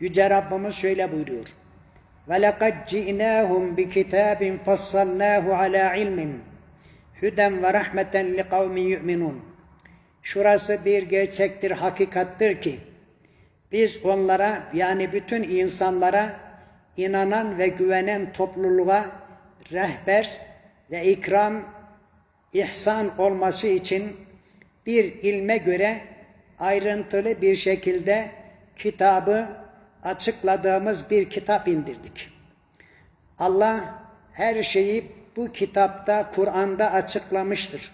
Yüce Rabbimiz şöyle buyuruyor. وَلَقَدْ جِئْنَاهُمْ بِكِتَابٍ فَصَّلْنَاهُ عَلَى عِلْمٍ هُدًى وَرَحْمَةً لِقَوْمٍ يُؤْمِنُونَ Şurası bir gerçektir, hakikattir ki biz onlara yani bütün insanlara inanan ve güvenen topluluğa rehber ve ikram, ihsan olması için bir ilme göre ayrıntılı bir şekilde kitabı açıkladığımız bir kitap indirdik. Allah her şeyi bu kitapta, Kur'an'da açıklamıştır.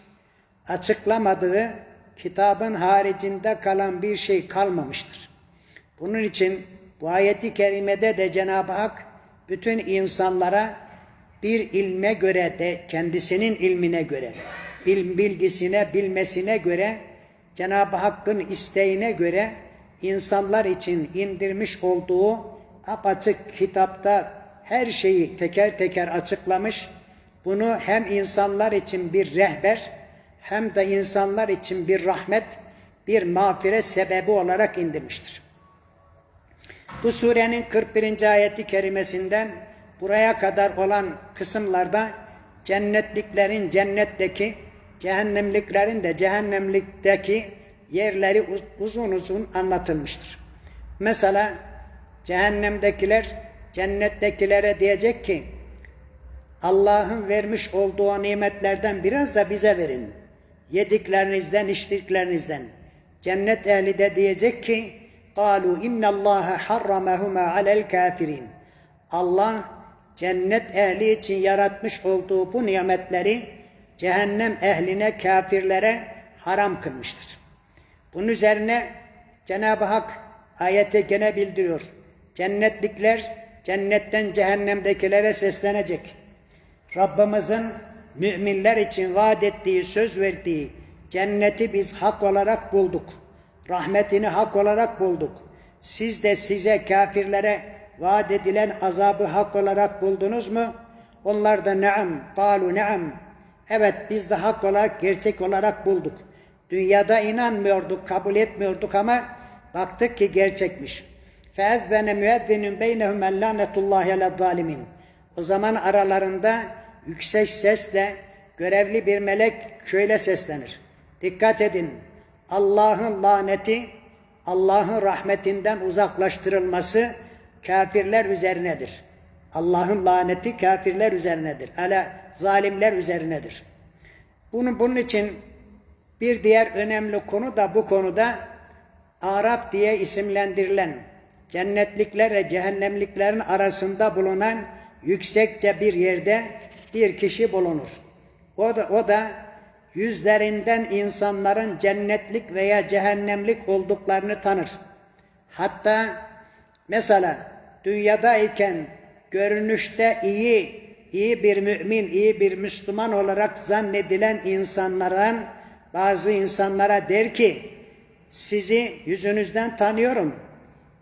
Açıklamadığı kitabın haricinde kalan bir şey kalmamıştır. Bunun için bu ayeti kerimede de Cenab-ı Hak bütün insanlara bir ilme göre de kendisinin ilmine göre, bilgisine, bilmesine göre Cenab-ı Hakk'ın isteğine göre insanlar için indirmiş olduğu apaçık kitapta her şeyi teker teker açıklamış. Bunu hem insanlar için bir rehber hem de insanlar için bir rahmet, bir mağfiret sebebi olarak indirmiştir. Bu surenin 41. ayeti kerimesinden buraya kadar olan kısımlarda cennetliklerin cennetteki, cehennemliklerin de cehennemlikteki yerleri uzun uzun anlatılmıştır. Mesela cehennemdekiler cennettekilere diyecek ki Allah'ın vermiş olduğu nimetlerden biraz da bize verin. Yediklerinizden, içtiklerinizden. Cennet ehli de diyecek ki قَالُوا اِنَّ اللّٰهَ حَرَّمَهُمَا عَلَى الْكَافِرِينَ Allah cennet ehli için yaratmış olduğu bu nimetleri cehennem ehline, kafirlere haram kılmıştır. Bunun üzerine Cenab-ı Hak ayette gene bildiriyor. Cennetlikler cennetten cehennemdekilere seslenecek. Rabbimizin müminler için vaat ettiği, söz verdiği cenneti biz hak olarak bulduk. Rahmetini hak olarak bulduk. Siz de size kafirlere vaat edilen azabı hak olarak buldunuz mu? Onlar da neam, kalu neam. Evet biz de hak olarak, gerçek olarak bulduk. Dünyada inanmıyorduk, kabul etmiyorduk ama baktık ki gerçekmiş. فَاَذَّنَ مُيَذِّنٌ بَيْنَهُمْ اَلَّٰنَةُ اللّٰهِ عَلَى الظَّالِمِينَ O zaman aralarında yüksek sesle görevli bir melek şöyle seslenir. Dikkat edin. Allah'ın laneti, Allah'ın rahmetinden uzaklaştırılması kafirler üzerinedir. Allah'ın laneti kafirler üzerinedir. Ala zalimler üzerinedir. Bunun, bunun için bir diğer önemli konu da bu konuda Arap diye isimlendirilen cennetlikler ve cehennemliklerin arasında bulunan yüksekçe bir yerde bir kişi bulunur. O da, o da yüzlerinden insanların cennetlik veya cehennemlik olduklarını tanır. Hatta mesela dünyadayken görünüşte iyi, iyi bir mümin, iyi bir Müslüman olarak zannedilen insanların bazı insanlara der ki sizi yüzünüzden tanıyorum.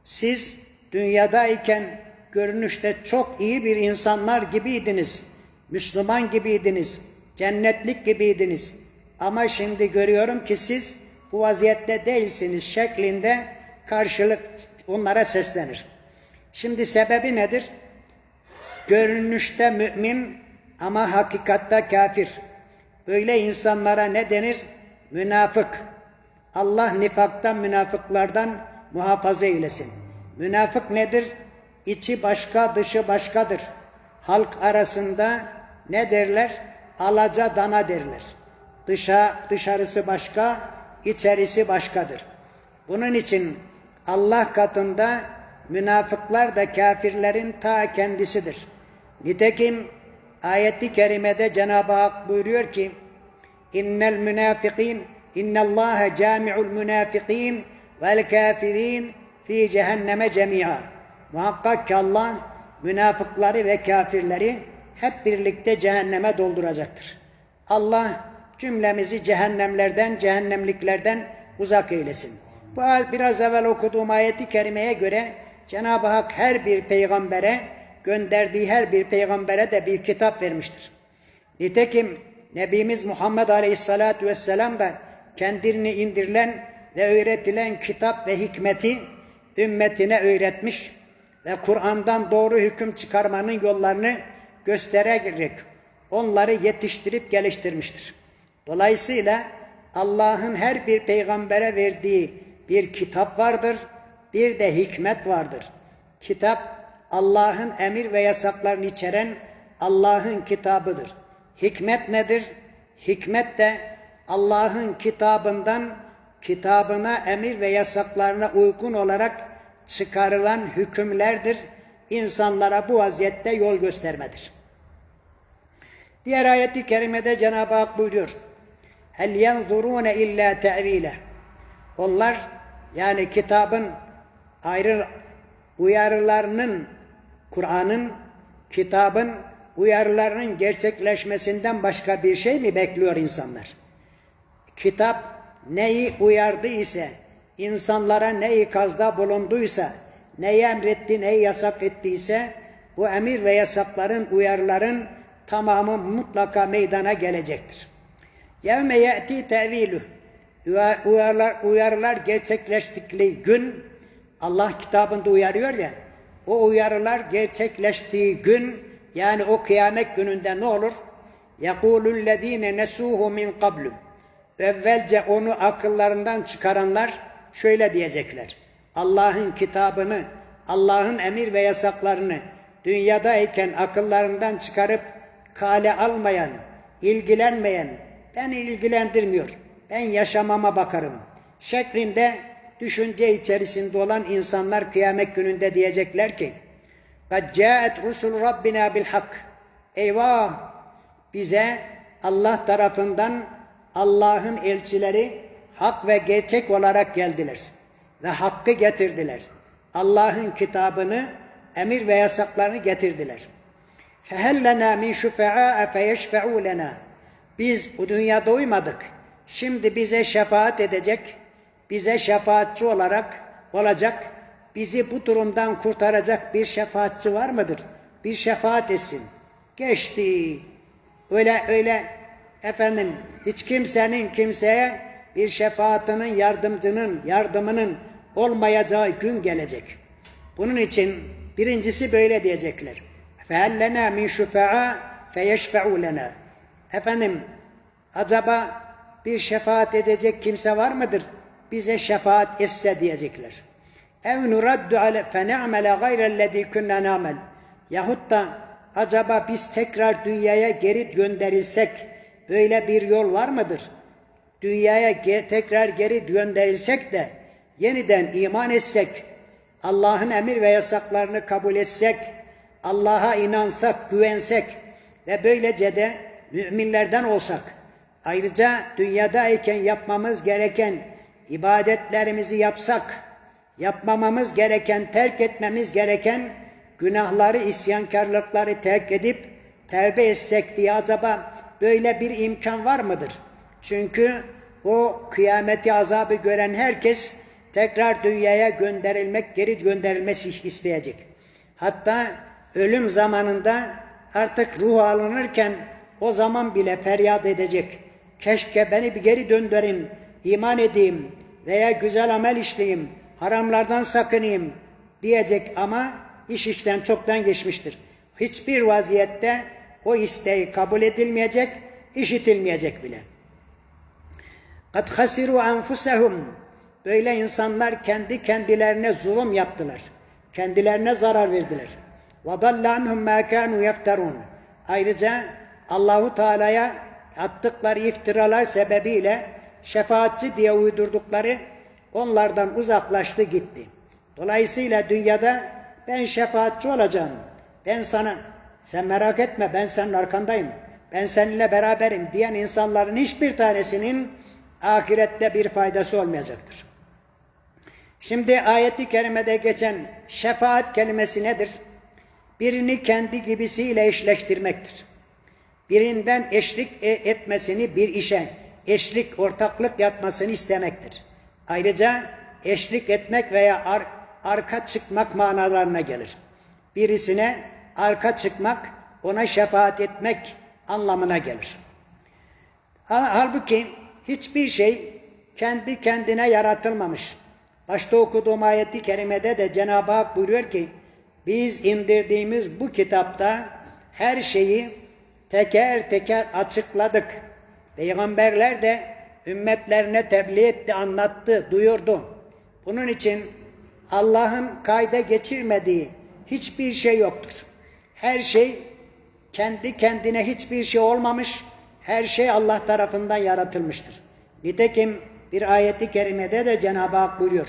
Siz dünyadayken görünüşte çok iyi bir insanlar gibiydiniz. Müslüman gibiydiniz. Cennetlik gibiydiniz. Ama şimdi görüyorum ki siz bu vaziyette değilsiniz şeklinde karşılık onlara seslenir. Şimdi sebebi nedir? Görünüşte mümin ama hakikatte kafir. Böyle insanlara ne denir? Münafık. Allah nifaktan, münafıklardan muhafaza eylesin. Münafık nedir? İçi başka, dışı başkadır. Halk arasında ne derler? Alaca dana derler. Dışa, dışarısı başka, içerisi başkadır. Bunun için Allah katında münafıklar da kafirlerin ta kendisidir. Nitekim ayeti kerimede Cenab-ı Hak buyuruyor ki innel münafikin innallâhe cami'ul münafikin vel kafirin fi cehenneme cemi'a. Muhakkak ki Allah münafıkları ve kafirleri hep birlikte cehenneme dolduracaktır. Allah cümlemizi cehennemlerden, cehennemliklerden uzak eylesin. Bu biraz evvel okuduğum ayeti kerimeye göre Cenab-ı Hak her bir peygambere, gönderdiği her bir peygambere de bir kitap vermiştir. Nitekim Nebimiz Muhammed Aleyhisselatü Vesselam da kendini indirilen ve öğretilen kitap ve hikmeti ümmetine öğretmiş ve Kur'an'dan doğru hüküm çıkarmanın yollarını göstererek onları yetiştirip geliştirmiştir. Dolayısıyla Allah'ın her bir peygambere verdiği bir kitap vardır, bir de hikmet vardır. Kitap Allah'ın emir ve yasaklarını içeren Allah'ın kitabıdır. Hikmet nedir? Hikmet de Allah'ın kitabından kitabına emir ve yasaklarına uygun olarak çıkarılan hükümlerdir. İnsanlara bu vaziyette yol göstermedir. Diğer ayeti kerimede Cenab-ı Hak buyuruyor. Hel yenzurune illa te'vile. Onlar yani kitabın ayrı uyarılarının Kur'an'ın kitabın uyarılarının gerçekleşmesinden başka bir şey mi bekliyor insanlar? Kitap neyi uyardı ise, insanlara ne ikazda bulunduysa, neyi emretti, neyi yasak ettiyse, bu emir ve yasakların, uyarıların tamamı mutlaka meydana gelecektir. Yevme ye'ti tevilü uyarılar, uyarılar gerçekleştikleri gün Allah kitabında uyarıyor ya o uyarılar gerçekleştiği gün yani o kıyamet gününde ne olur? يَقُولُ الَّذ۪ينَ نَسُوهُ min قَبْلُ Evvelce onu akıllarından çıkaranlar şöyle diyecekler. Allah'ın kitabını, Allah'ın emir ve yasaklarını dünyadayken akıllarından çıkarıp kale almayan, ilgilenmeyen, beni ilgilendirmiyor, ben yaşamama bakarım şeklinde düşünce içerisinde olan insanlar kıyamet gününde diyecekler ki قَدْ جَاءَتْ رُسُلُ رَبِّنَا بِالْحَقِّ Eyvah! Bize Allah tarafından Allah'ın elçileri hak ve gerçek olarak geldiler ve hakkı getirdiler. Allah'ın kitabını, emir ve yasaklarını getirdiler. فَهَلْ لَنَا مِنْ شُفَعَاءَ فَيَشْفَعُوا لَنَا Biz bu dünyada uymadık. Şimdi bize şefaat edecek, bize şefaatçi olarak olacak, bizi bu durumdan kurtaracak bir şefaatçi var mıdır? Bir şefaat etsin. Geçti. Öyle öyle efendim hiç kimsenin kimseye bir şefaatinin, yardımcının, yardımının olmayacağı gün gelecek. Bunun için birincisi böyle diyecekler. فَهَلَّنَا مِنْ شُفَعَا فَيَشْفَعُوا لَنَا Efendim acaba bir şefaat edecek kimse var mıdır? Bize şefaat etse diyecekler. ev nuraddu ale fe ne'mele gayrellezî künne namel. Yahut da acaba biz tekrar dünyaya geri gönderilsek böyle bir yol var mıdır? Dünyaya ge tekrar geri gönderilsek de yeniden iman etsek, Allah'ın emir ve yasaklarını kabul etsek, Allah'a inansak, güvensek ve böylece de müminlerden olsak, ayrıca dünyadayken yapmamız gereken ibadetlerimizi yapsak, yapmamamız gereken, terk etmemiz gereken günahları, isyankarlıkları terk edip tevbe etsek diye acaba böyle bir imkan var mıdır? Çünkü o kıyameti azabı gören herkes tekrar dünyaya gönderilmek, geri gönderilmesi isteyecek. Hatta ölüm zamanında artık ruh alınırken o zaman bile feryat edecek. Keşke beni bir geri döndürün, iman edeyim veya güzel amel işleyeyim, haramlardan sakınayım diyecek ama iş işten çoktan geçmiştir. Hiçbir vaziyette o isteği kabul edilmeyecek, işitilmeyecek bile. قَدْ خَسِرُوا أَنْفُسَهُمْ Böyle insanlar kendi kendilerine zulüm yaptılar. Kendilerine zarar verdiler. وَضَلَّ عَنْهُمْ مَا كَانُوا يَفْتَرُونَ Ayrıca Allahu Teala'ya attıkları iftiralar sebebiyle şefaatçi diye uydurdukları onlardan uzaklaştı gitti. Dolayısıyla dünyada ben şefaatçi olacağım. Ben sana sen merak etme ben senin arkandayım. Ben seninle beraberim diyen insanların hiçbir tanesinin ahirette bir faydası olmayacaktır. Şimdi ayeti kerimede geçen şefaat kelimesi nedir? Birini kendi gibisiyle eşleştirmektir. Birinden eşlik e, etmesini bir işe, eşlik, ortaklık yapmasını istemektir. Ayrıca eşlik etmek veya ar arka çıkmak manalarına gelir. Birisine arka çıkmak, ona şefaat etmek anlamına gelir. Halbuki hiçbir şey kendi kendine yaratılmamış. Başta okuduğum ayeti kerimede de Cenab-ı Hak buyuruyor ki biz indirdiğimiz bu kitapta her şeyi teker teker açıkladık. Peygamberler de ümmetlerine tebliğ etti, anlattı, duyurdu. Bunun için Allah'ın kayda geçirmediği hiçbir şey yoktur. Her şey kendi kendine hiçbir şey olmamış, her şey Allah tarafından yaratılmıştır. Nitekim bir ayeti kerimede de Cenab-ı Hak buyuruyor.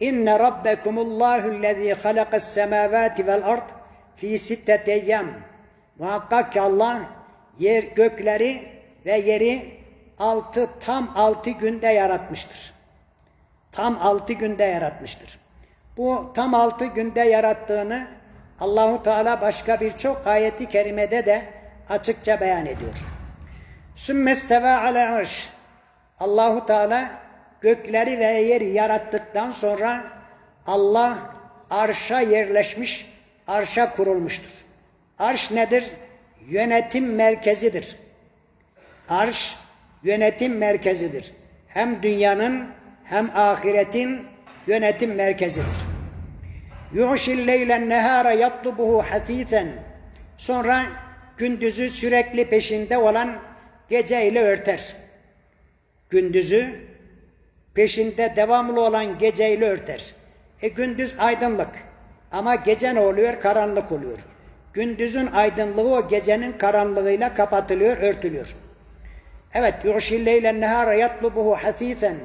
İnne rabbekumullahu lezî halakas semâvâti vel ard fi sittete eyyâm. Muhakkak ki Allah yer gökleri ve yeri altı tam altı günde yaratmıştır. Tam altı günde yaratmıştır. Bu tam altı günde yarattığını Allahu Teala başka birçok ayeti kerimede de açıkça beyan ediyor. Sümmesteve ala arş. Allahu Teala gökleri ve yeri yarattıktan sonra Allah arşa yerleşmiş, arşa kurulmuştur. Arş nedir? Yönetim merkezidir. Arş yönetim merkezidir. Hem dünyanın hem ahiretin yönetim merkezidir. Yu'şil leylen nehara yatlubuhu hasisen. Sonra gündüzü sürekli peşinde olan geceyle örter. Gündüzü peşinde devamlı olan geceyle örter. E gündüz aydınlık ama gece ne oluyor? Karanlık oluyor. Gündüzün aydınlığı o gecenin karanlığıyla kapatılıyor, örtülüyor. Evet, yu'şil leylen nehara yatlubuhu hasisen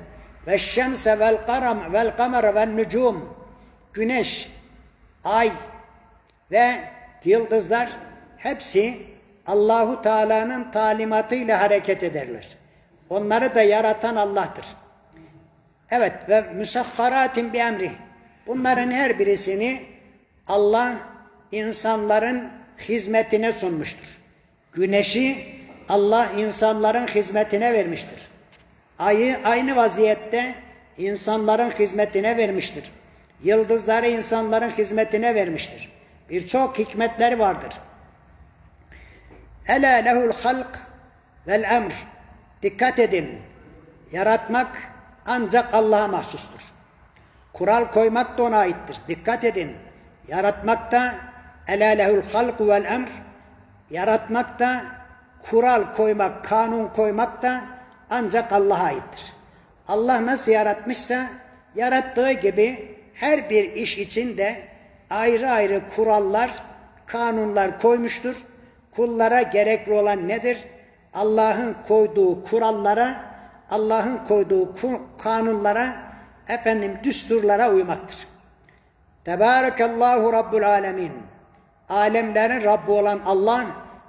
ve şemse vel karam vel kamera vel nucum güneş, ay ve yıldızlar hepsi Allahu Teala'nın talimatıyla hareket ederler. Onları da yaratan Allah'tır. Evet ve müsahharatin bi emri. Bunların her birisini Allah insanların hizmetine sunmuştur. Güneşi Allah insanların hizmetine vermiştir. Ayı aynı vaziyette insanların hizmetine vermiştir. Yıldızları insanların hizmetine vermiştir. Birçok hikmetleri vardır. Ela lehul halk vel emr. Dikkat edin. Yaratmak ancak Allah'a mahsustur. Kural koymak da ona aittir. Dikkat edin. Yaratmak da ela lehul halk vel emr. Yaratmak da kural koymak, kanun koymak da ancak Allah'a aittir. Allah nasıl yaratmışsa yarattığı gibi her bir iş için de ayrı ayrı kurallar, kanunlar koymuştur. Kullara gerekli olan nedir? Allah'ın koyduğu kurallara, Allah'ın koyduğu kanunlara, efendim düsturlara uymaktır. Tebârekallahu Rabbul Alemin. Alemlerin Rabbi olan Allah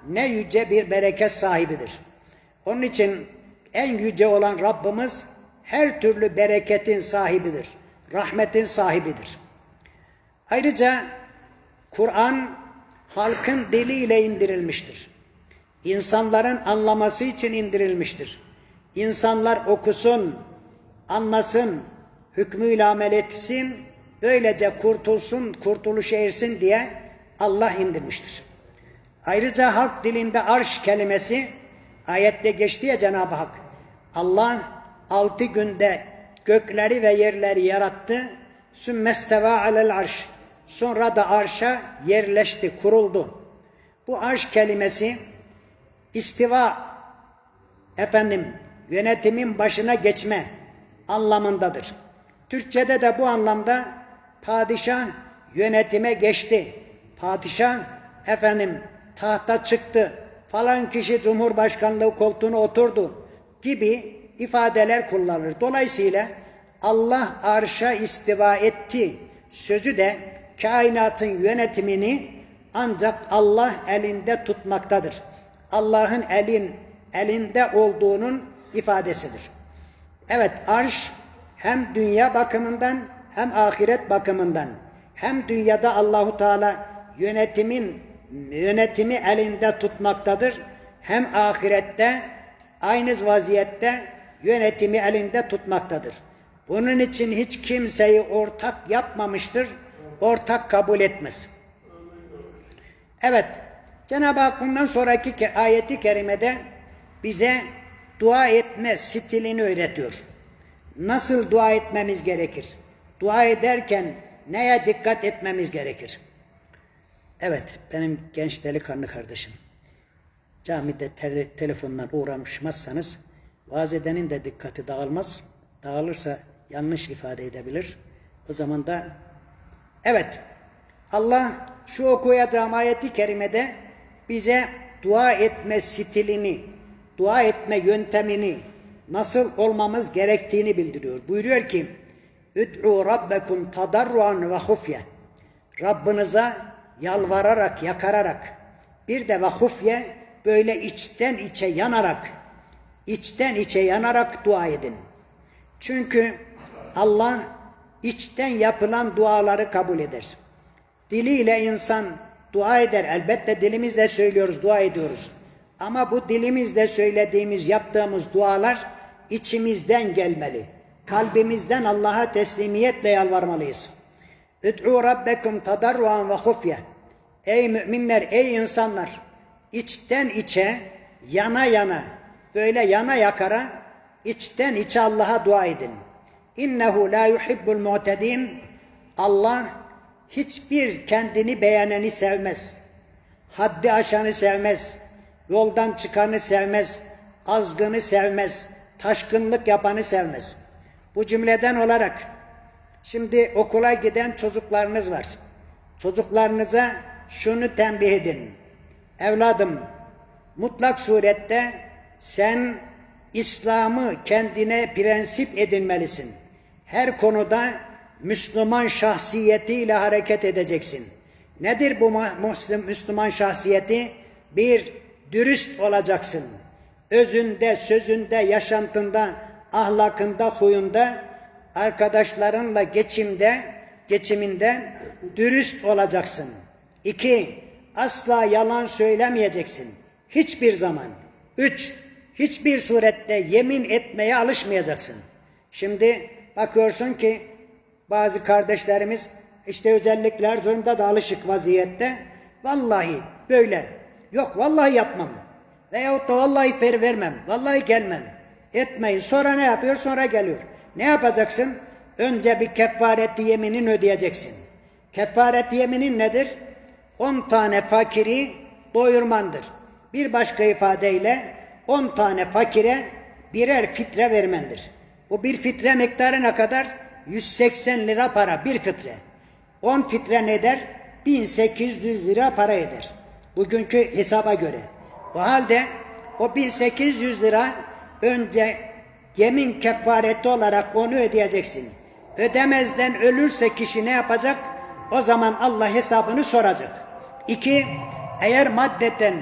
ne yüce bir bereket sahibidir. Onun için en yüce olan Rabbimiz her türlü bereketin sahibidir. Rahmetin sahibidir. Ayrıca Kur'an halkın diliyle indirilmiştir. İnsanların anlaması için indirilmiştir. İnsanlar okusun, anlasın, hükmüyle amel etsin, böylece kurtulsun, kurtuluş ersin diye Allah indirmiştir. Ayrıca halk dilinde arş kelimesi ayette geçti ya Cenab-ı Hak. Allah altı günde gökleri ve yerleri yarattı. Sümmesteva alel arş. Sonra da arşa yerleşti, kuruldu. Bu arş kelimesi istiva efendim yönetimin başına geçme anlamındadır. Türkçede de bu anlamda padişah yönetime geçti. Padişah efendim tahta çıktı. Falan kişi cumhurbaşkanlığı koltuğuna oturdu gibi ifadeler kullanılır. Dolayısıyla Allah arşa istiva etti sözü de kainatın yönetimini ancak Allah elinde tutmaktadır. Allah'ın elin elinde olduğunun ifadesidir. Evet arş hem dünya bakımından hem ahiret bakımından hem dünyada Allahu Teala yönetimin yönetimi elinde tutmaktadır. Hem ahirette aynı vaziyette yönetimi elinde tutmaktadır. Bunun için hiç kimseyi ortak yapmamıştır, ortak kabul etmez. Evet, Cenab-ı Hak bundan sonraki ayeti kerimede bize dua etme stilini öğretiyor. nasıl dua etmemiz gerekir? Dua ederken neye dikkat etmemiz gerekir? Evet, benim genç delikanlı kardeşim. Camide tele, telefonla uğramışmazsanız vaaz edenin de dikkati dağılmaz. Dağılırsa yanlış ifade edebilir. O zaman da evet Allah şu okuyacağım ayeti kerimede bize dua etme stilini, dua etme yöntemini, nasıl olmamız gerektiğini bildiriyor. Buyuruyor ki Üd'u rabbekum tadarruan ve hufye. Rabbinize yalvararak, yakararak bir de ve hufye böyle içten içe yanarak içten içe yanarak dua edin. Çünkü Allah içten yapılan duaları kabul eder. Diliyle insan dua eder. Elbette dilimizle söylüyoruz, dua ediyoruz. Ama bu dilimizle söylediğimiz, yaptığımız dualar içimizden gelmeli. Kalbimizden Allah'a teslimiyetle yalvarmalıyız. Üd'u rabbekum tadarruan ve hufye. Ey müminler, ey insanlar, içten içe, yana yana, böyle yana yakara, içten içe Allah'a dua edin. İnnehu la yuhibbul mu'tedin. Allah hiçbir kendini beğeneni sevmez. Haddi aşanı sevmez. Yoldan çıkanı sevmez. Azgını sevmez. Taşkınlık yapanı sevmez. Bu cümleden olarak şimdi okula giden çocuklarınız var. Çocuklarınıza şunu tembih edin. Evladım mutlak surette sen İslam'ı kendine prensip edinmelisin. Her konuda Müslüman şahsiyetiyle hareket edeceksin. Nedir bu Müslüman şahsiyeti? Bir, dürüst olacaksın. Özünde, sözünde, yaşantında, ahlakında, huyunda, arkadaşlarınla geçimde, geçiminde dürüst olacaksın. İki, asla yalan söylemeyeceksin. Hiçbir zaman. Üç, hiçbir surette yemin etmeye alışmayacaksın. Şimdi bakıyorsun ki bazı kardeşlerimiz işte özellikle Erzurum'da da alışık vaziyette. Vallahi böyle. Yok vallahi yapmam. Veyahut da vallahi fer vermem. Vallahi gelmem. Etmeyin. Sonra ne yapıyor? Sonra geliyor. Ne yapacaksın? Önce bir kefareti yeminin ödeyeceksin. Kefaret yeminin nedir? 10 tane fakiri doyurmandır. Bir başka ifadeyle 10 tane fakire birer fitre vermendir. O bir fitre miktarı ne kadar? 180 lira para bir fitre. 10 fitre ne eder? 1800 lira para eder. Bugünkü hesaba göre. O halde o 1800 lira önce yemin kefareti olarak onu ödeyeceksin. Ödemezden ölürse kişi ne yapacak? O zaman Allah hesabını soracak. İki, eğer maddeten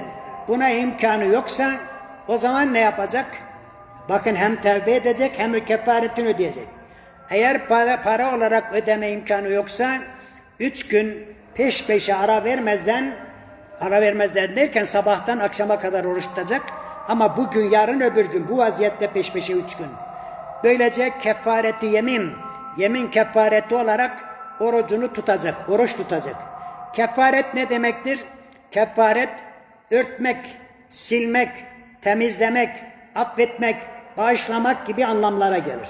buna imkanı yoksa o zaman ne yapacak? Bakın hem tevbe edecek hem kefaretini ödeyecek. Eğer para, para olarak ödeme imkanı yoksa üç gün peş peşe ara vermezden ara vermezden derken sabahtan akşama kadar oruç tutacak. Ama bugün, yarın, öbür gün bu vaziyette peş peşe üç gün. Böylece kefareti yemin, yemin kefareti olarak orucunu tutacak, oruç tutacak. Kefaret ne demektir? Kefaret örtmek, silmek, temizlemek, affetmek, bağışlamak gibi anlamlara gelir.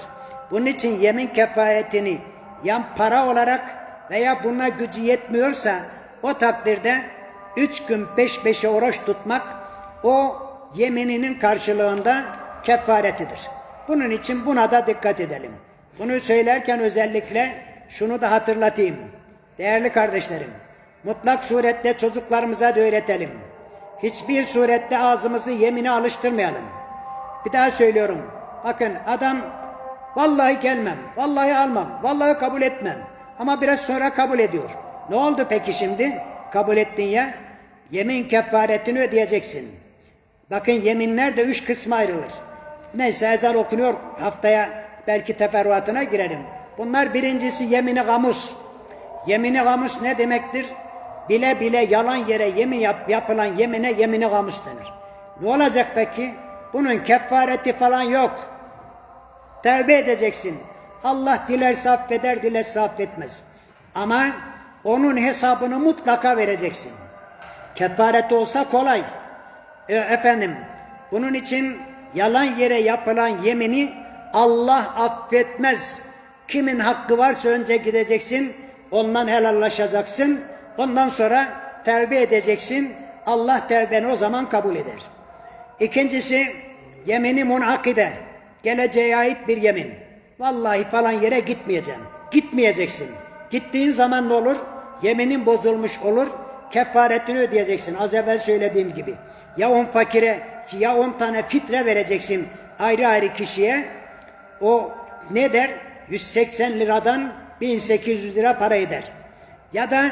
Bunun için yemin kefaretini yan para olarak veya buna gücü yetmiyorsa o takdirde üç gün peş peşe oruç tutmak o yemininin karşılığında kefaretidir. Bunun için buna da dikkat edelim. Bunu söylerken özellikle şunu da hatırlatayım. Değerli kardeşlerim, mutlak surette çocuklarımıza da öğretelim. Hiçbir surette ağzımızı yemine alıştırmayalım. Bir daha söylüyorum. Bakın adam vallahi gelmem, vallahi almam, vallahi kabul etmem. Ama biraz sonra kabul ediyor. Ne oldu peki şimdi? Kabul ettin ya. Yemin kefaretini ödeyeceksin. Bakın yeminler de üç kısma ayrılır. Neyse ezan okunuyor. Haftaya belki teferruatına girelim. Bunlar birincisi yemini gamus. Yemini gamus ne demektir? Bile bile yalan yere yemin yap, yapılan yemine yemini gamus denir. Ne olacak peki? Bunun kefareti falan yok. Tevbe edeceksin. Allah dilerse affeder, dilerse affetmez. Ama onun hesabını mutlaka vereceksin. Kefaret olsa kolay. E, efendim, bunun için yalan yere yapılan yemini Allah affetmez. Kimin hakkı varsa önce gideceksin, ondan helallaşacaksın. Ondan sonra tevbe edeceksin. Allah tevbeni o zaman kabul eder. İkincisi yemini munakide. Geleceğe ait bir yemin. Vallahi falan yere gitmeyeceğim. Gitmeyeceksin. Gittiğin zaman ne olur? Yeminin bozulmuş olur. Kefaretini ödeyeceksin. Az evvel söylediğim gibi. Ya on fakire ya on tane fitre vereceksin ayrı ayrı kişiye. O ne der? 180 liradan 1800 lira para eder. Ya da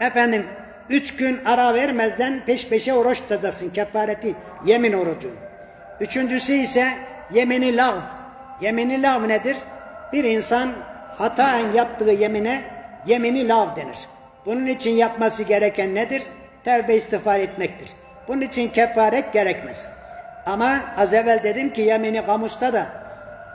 efendim üç gün ara vermezden peş peşe oruç tutacaksın kefareti yemin orucu. Üçüncüsü ise yemini lav. Yemini lav nedir? Bir insan hataen yaptığı yemine yemini lav denir. Bunun için yapması gereken nedir? Tevbe istiğfar etmektir. Bunun için kefaret gerekmez. Ama az evvel dedim ki yemini kamusta da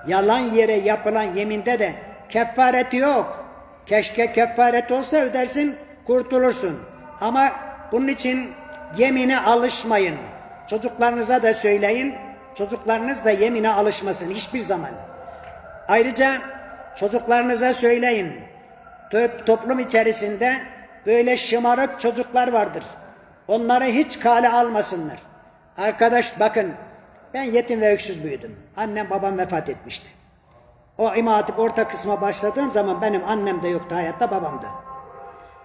yalan yere yapılan yeminde de kefareti yok. Keşke kefaret olsa ödersin, kurtulursun. Ama bunun için yemine alışmayın. Çocuklarınıza da söyleyin. Çocuklarınız da yemine alışmasın hiçbir zaman. Ayrıca çocuklarınıza söyleyin. Toplum içerisinde böyle şımarık çocuklar vardır. Onları hiç kale almasınlar. Arkadaş bakın ben yetim ve öksüz büyüdüm. Annem babam vefat etmişti. O İmam Hatip orta kısma başladığım zaman benim annem de yoktu hayatta babam da.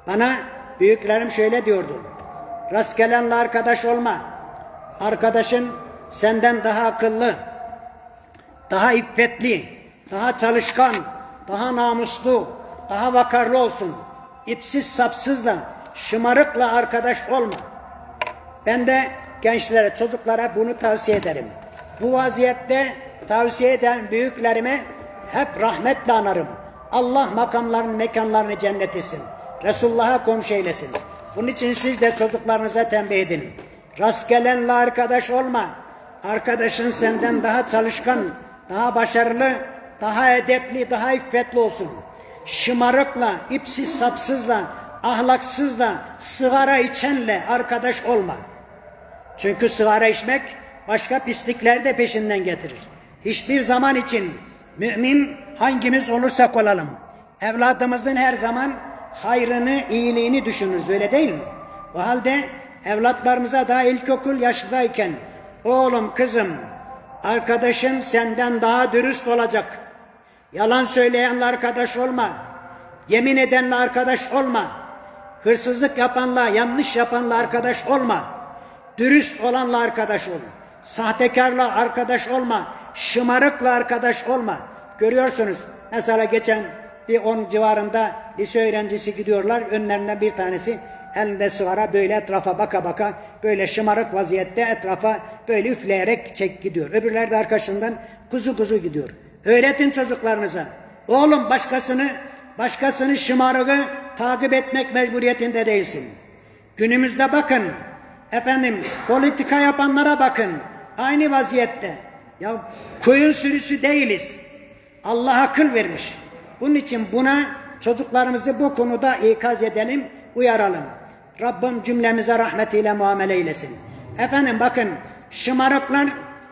Bana büyüklerim şöyle diyordu. Rastgelenle arkadaş olma. Arkadaşın senden daha akıllı, daha iffetli, daha çalışkan, daha namuslu, daha vakarlı olsun. İpsiz sapsızla, şımarıkla arkadaş olma. Ben de gençlere, çocuklara bunu tavsiye ederim. Bu vaziyette tavsiye eden büyüklerime hep rahmetle anarım. Allah makamlarını, mekanlarını cennet etsin. Resulullah'a komşu eylesin. Bunun için siz de çocuklarınıza tembih edin. Rastgelenle arkadaş olma. Arkadaşın senden daha çalışkan, daha başarılı, daha edepli, daha iffetli olsun. Şımarıkla, ipsiz sapsızla, ahlaksızla, sigara içenle arkadaş olma. Çünkü sigara içmek başka pislikler de peşinden getirir. Hiçbir zaman için mümin hangimiz olursak olalım, evladımızın her zaman hayrını, iyiliğini düşünürüz öyle değil mi? O halde evlatlarımıza daha ilkokul yaşındayken oğlum kızım arkadaşın senden daha dürüst olacak. Yalan söyleyenle arkadaş olma. Yemin edenle arkadaş olma. Hırsızlık yapanla, yanlış yapanla arkadaş olma. Dürüst olanla arkadaş ol. Sahtekarla arkadaş olma. Şımarıkla arkadaş olma. Görüyorsunuz mesela geçen bir on civarında lise öğrencisi gidiyorlar. Önlerinden bir tanesi elinde sigara böyle etrafa baka baka böyle şımarık vaziyette etrafa böyle üfleyerek çek gidiyor. Öbürler de arkasından kuzu kuzu gidiyor. Öğretin çocuklarınıza. Oğlum başkasını başkasını şımarığı takip etmek mecburiyetinde değilsin. Günümüzde bakın efendim politika yapanlara bakın. Aynı vaziyette. Ya koyun sürüsü değiliz. Allah akıl vermiş. Bunun için buna çocuklarımızı bu konuda ikaz edelim, uyaralım. Rabbim cümlemize rahmetiyle muamele eylesin. Efendim bakın şımarıklar,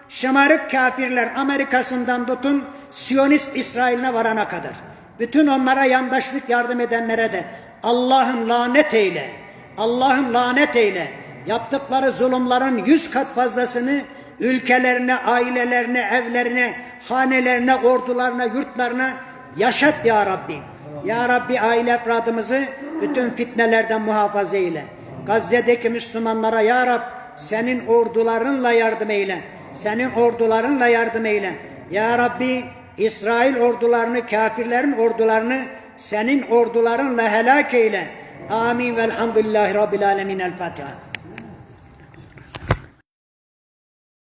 şımarık kafirler Amerika'sından tutun Siyonist İsrail'ine varana kadar. Bütün onlara yandaşlık yardım edenlere de Allah'ım lanet eyle. Allah'ım lanet eyle. Yaptıkları zulümlerin yüz kat fazlasını ülkelerine, ailelerine, evlerine, hanelerine, ordularına, yurtlarına yaşat ya Rabbi. Ya Rabbi aile efradımızı bütün fitnelerden muhafaza eyle. Gazze'deki Müslümanlara Ya Rab senin ordularınla yardım eyle. Senin ordularınla yardım eyle. Ya Rabbi İsrail ordularını, kafirlerin ordularını senin ordularınla helak eyle. Amin velhamdülillahi rabbil alemin. El Fatiha.